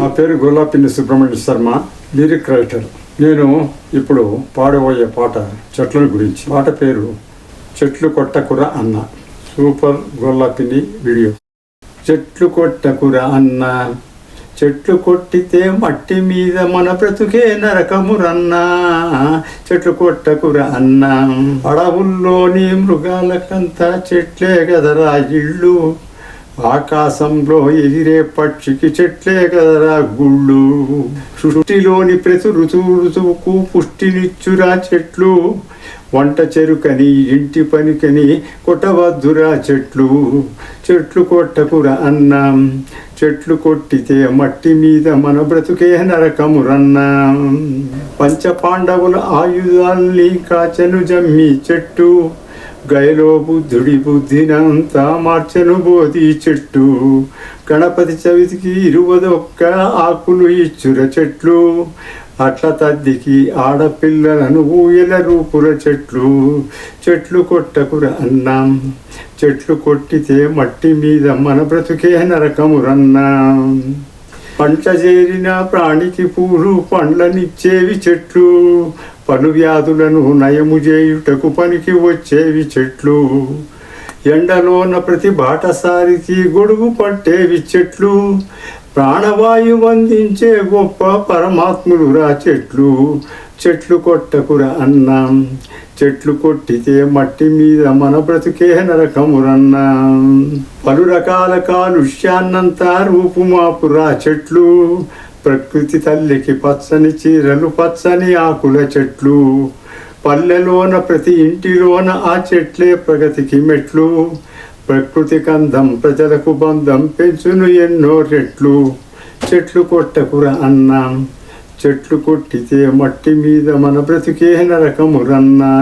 నా పేరు Golapilli Subrahmanya Sharma lyric writer. నేను ఇప్పుడు పాడబోయే పాట చెట్ల గురించి. పాట పేరు చెట్లు కొట్టకుర అన్న. Super Gollapilli video. చెట్లు కొట్టకుర అన్న. చెట్లు కొట్టితే మట్టి మీద మన బ్రతుకే నరకమురన్నా. చెట్లు కొట్టకుర అన్న. అడవుల్లోని మృగాలకంతా చెట్లే కదరా ఇళ్ళు. ఆకాశంలో ఎగిరే పక్షికి చెట్లే కదరా గుళ్ళు. సృష్టిలోని ప్రతి ఋతువు ఋతువుకు పుష్టినిచ్చురా చెట్లు. వంట చెరుకని ఇంటి పనికని కొట్టవద్దురా చెట్లు. చెట్లు కొట్టకురా అన్నం. చెట్లు కొట్టితే మట్టి మీద మన బ్రతుకే నరకమురన్నా. పంచపాండవుల ఆయుధాల్ని కాచెను జమ్మి చెట్టు. గయలో బుద్ధుడి బుద్ధినంతా మార్చను బోధి చెట్టు. గణపతి చవితికి ఇరువదొక్క ఆకులు ఇచ్చుర చెట్లు. అట్ల తద్దికి ఆడపిల్లలను ఊయల రూపుల చెట్లు. చెట్లు కొట్టకుర అన్నాం. చెట్లు కొట్టితే మట్టి మీద మన బ్రతుకే నరకమురన్నాం. పంట చేరిన ప్రాణికి పూలు పండ్లనిచ్చేవి చెట్లు. పను వ్యాధులను నయము చేయుటకు పనికి వచ్చేవి చెట్లు. ఎండలోన ప్రతి బాటసారికి గొడుగు పట్టేవి చెట్లు. ప్రాణవాయువు అందించే గొప్ప పరమాత్ములు రా చెట్లు. చెట్లు కొట్టకురా అన్నం. చెట్లు కొట్టితే మట్టి మీద మన బ్రతుకే నరకమురన్నా. పలు రకాల కాలుష్యాన్నంతా రూపుమాపురా చెట్లు. ప్రకృతి తల్లికి పచ్చని చీరలు పచ్చని ఆకుల చెట్లు. పల్లెలోన ప్రతి ఇంటిలోన ఆ చెట్లే ప్రగతికి మెట్లు. ప్రకృతి కందం ప్రజలకు బంధం పెంచును ఎన్నో రెట్లు. చెట్లు కొట్టకుర అన్నం చెట్లు కొట్టితే మట్టి మీద మన బ్రతికే నరకమురన్నా.